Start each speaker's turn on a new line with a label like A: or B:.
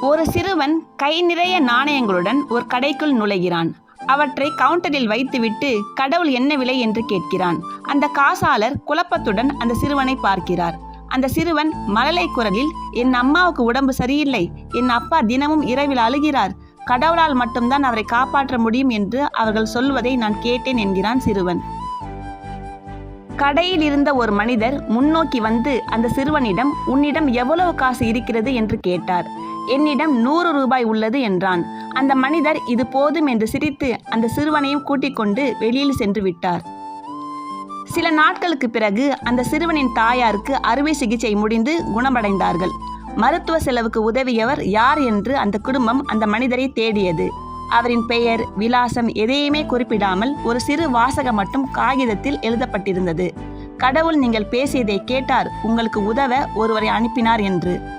A: ஒரு சிறுவன் கை நிறைய நாணயங்களுடன் ஒரு கடைக்குள் நுழைகிறான். அவற்றை கவுண்டரில் வைத்துவிட்டு கடவுள் என்ன விலை? என்று கேட்கிறான். அந்த காசாளர் குழப்பத்துடன் அந்த சிறுவனை பார்க்கிறார். அந்த சிறுவன் மழலை குரலில் என் அம்மாவுக்கு உடம்பு சரியில்லை. என் அப்பா தினமும் இரவில் அழுகிறார். கடவுளால் மட்டும்தான் அவரை காப்பாற்ற முடியும் என்று அவர்கள் சொல்வதை நான் கேட்டேன் என்கிறான் சிறுவன். கடையில் இருந்த ஒரு மனிதர் முன்னோக்கி வந்து அந்த சிறுவனிடம் உன்னிடம் எவ்வளவு காசு இருக்கிறது? என்று கேட்டார். என்னிடம் நூறு ரூபாய் உள்ளது என்றான். அந்த மனிதர் இது போதும் என்று சிரித்து அந்த சிறுவனையும் கூட்டிக் கொண்டு வெளியில் சென்று விட்டார். சில நாட்களுக்கு பிறகு அந்த சிறுவனின் தாயாருக்கு அறுவை சிகிச்சை முடிந்து குணமடைந்தார்கள். மருத்துவ செலவுக்கு உதவியவர் யார் என்று அந்த குடும்பம் அந்த மனிதரை தேடியது. அவரின் பெயர் விலாசம் எதையுமே குறிப்பிடாமல் ஒரு சிறு வாசகம் மட்டும் காகிதத்தில் எழுதப்பட்டிருந்தது. கடவுள் நீங்கள் பேசியதை கேட்டார் உங்களுக்கு உதவ ஒருவரை அனுப்பினார் என்று.